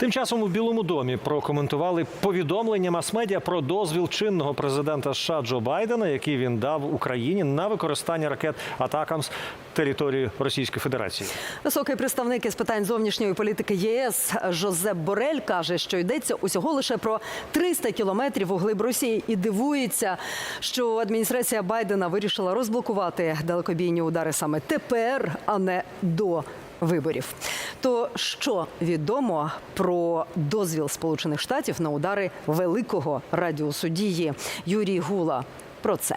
Тим часом у Білому домі прокоментували повідомлення мас-медіа про дозвіл чинного президента США Джо Байдена, який він дав Україні на використання ракет Атакамс території Російської Федерації. Високий представник із питань зовнішньої політики ЄС Жозеп Борель каже, що йдеться усього лише про 300 кілометрів у глиб Росії і дивується, що адміністрація Байдена вирішила розблокувати далекобійні удари саме тепер, а не до виборів. То що відомо про дозвіл Сполучених Штатів на удари великого радіусу дії Юрій Гула про це.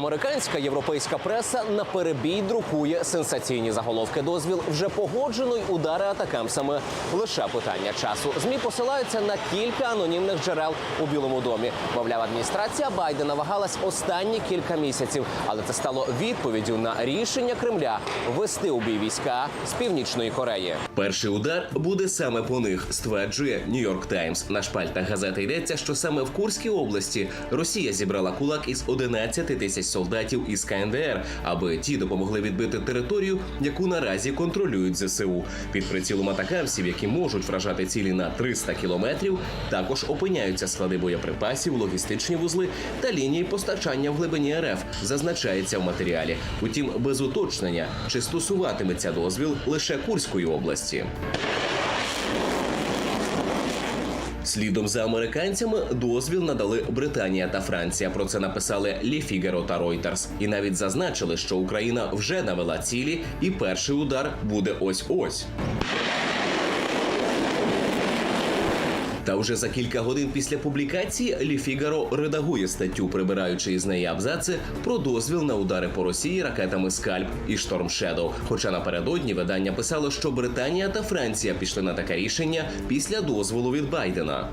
Американська європейська преса на перебій друкує сенсаційні заголовки. Дозвіл вже погоджено й удари атакамсами. Лише питання часу. Змі посилаються на кілька анонімних джерел у Білому домі. Мовляв, адміністрація Байдена вагалась останні кілька місяців, але це стало відповіддю на рішення Кремля ввести у бій війська з північної Кореї. Перший удар буде саме по них, стверджує Нью-Йорк Таймс. На шпальтах газети йдеться, що саме в Курській області Росія зібрала кулак із 11 тисяч солдатів із КНДР, аби ті допомогли відбити територію, яку наразі контролюють ЗСУ. Під прицілом атакамсів, які можуть вражати цілі на 300 кілометрів, також опиняються склади боєприпасів, логістичні вузли та лінії постачання в глибині РФ. Зазначається в матеріалі. Утім, без уточнення, чи стосуватиметься дозвіл лише Курської області. Слідом за американцями дозвіл надали Британія та Франція. Про це написали Лі Фігеро та Reuters. І навіть зазначили, що Україна вже навела цілі, і перший удар буде ось ось. Та вже за кілька годин після публікації Лі Фігаро редагує статтю, прибираючи із неї абзаци про дозвіл на удари по Росії ракетами Скальп і Шторм Шедоу. Хоча напередодні видання писало, що Британія та Франція пішли на таке рішення після дозволу від Байдена.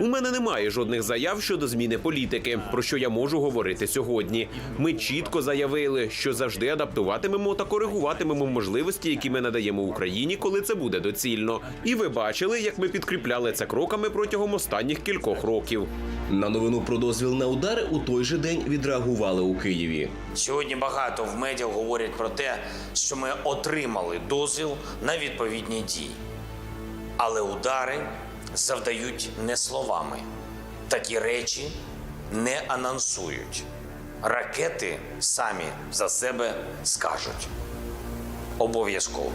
У мене немає жодних заяв щодо зміни політики, про що я можу говорити сьогодні. Ми чітко заявили, що завжди адаптуватимемо та коригуватимемо можливості, які ми надаємо Україні, коли це буде доцільно. І ви бачили, як ми підкріпляли це кроками протягом останніх кількох років. На новину про дозвіл на удари у той же день відреагували у Києві. Сьогодні багато в медіа говорять про те, що ми отримали дозвіл на відповідні дії. Але удари завдають не словами. Такі речі не анонсують. Ракети самі за себе скажуть. Обов'язково.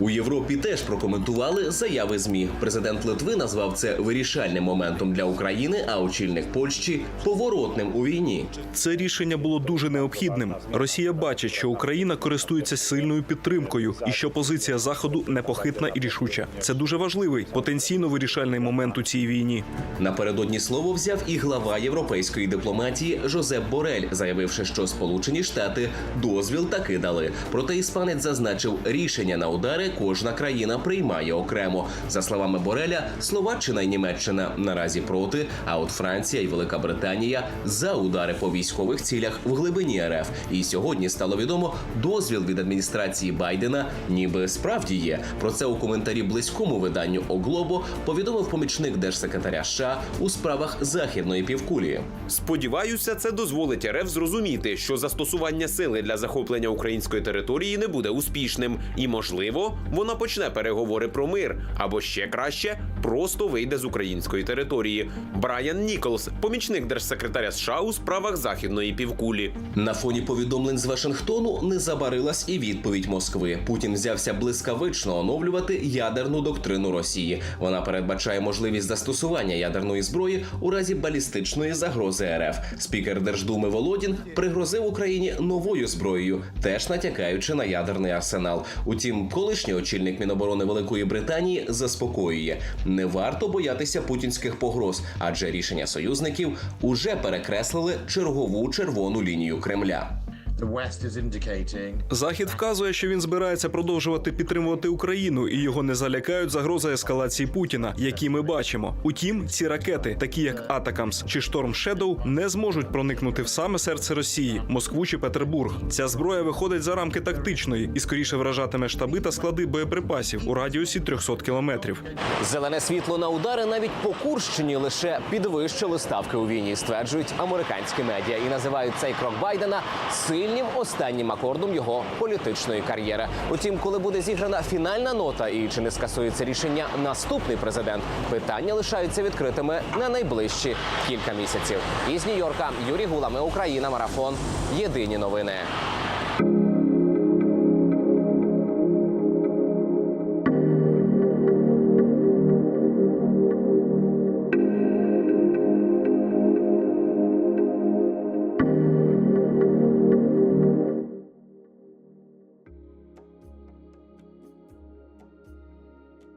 У Європі теж прокоментували заяви змі. Президент Литви назвав це вирішальним моментом для України, а очільник Польщі поворотним у війні. Це рішення було дуже необхідним. Росія бачить, що Україна користується сильною підтримкою і що позиція заходу непохитна і рішуча. Це дуже важливий потенційно вирішальний момент у цій війні. Напередодні слово взяв і глава європейської дипломатії Жозеп Борель, заявивши, що Сполучені Штати дозвіл таки дали. Проте іспанець зазначив, рішення на удари кожна країна приймає окремо. За словами Бореля, Словаччина і Німеччина наразі проти. А от Франція і Велика Британія за удари по військових цілях в глибині РФ. І сьогодні стало відомо, дозвіл від адміністрації Байдена ніби справді є. Про це у коментарі близькому виданню Оглобо повідомив помічник держсекретаря США у справах західної півкулі. Сподіваюся, це дозволить РФ зрозуміти, що застосування сили для захоплення української території не буде успішним, і можливо, вона почне переговори про мир або ще краще просто вийде з української території. Брайан Ніколс, помічник держсекретаря США у справах західної півкулі. На фоні повідомлень з Вашингтону не забарилась і відповідь Москви. Путін взявся блискавично оновлювати ядерну доктрину Росії. Вона передбачає можливість застосування ядерної зброї у разі балістичної загрози РФ. Спікер Держдуми Володін пригрозив Україні новою зброєю, теж натякаючи на ядерний арсенал. Утім, колишній очільник Міноборони Великої Британії заспокоює: не варто боятися путінських погроз, адже рішення союзників уже перекреслили чергову червону лінію Кремля. The West Захід вказує, що він збирається продовжувати підтримувати Україну, і його не залякають загрози ескалації Путіна, які ми бачимо. Утім, ці ракети, такі як Атакамс чи Шторм Шедоу, не зможуть проникнути в саме серце Росії, Москву чи Петербург. Ця зброя виходить за рамки тактичної і скоріше вражатиме штаби та склади боєприпасів у радіусі 300 кілометрів. Зелене світло на удари навіть по Курщині лише підвищили ставки у війні, стверджують американські медіа і називають цей крок Байдена сильним дальнім останнім акордом його політичної кар'єри. Утім, коли буде зіграна фінальна нота і чи не скасується рішення наступний президент, питання лишаються відкритими на найближчі кілька місяців. Із Нью-Йорка Юрій Гулами Україна, марафон. Єдині новини.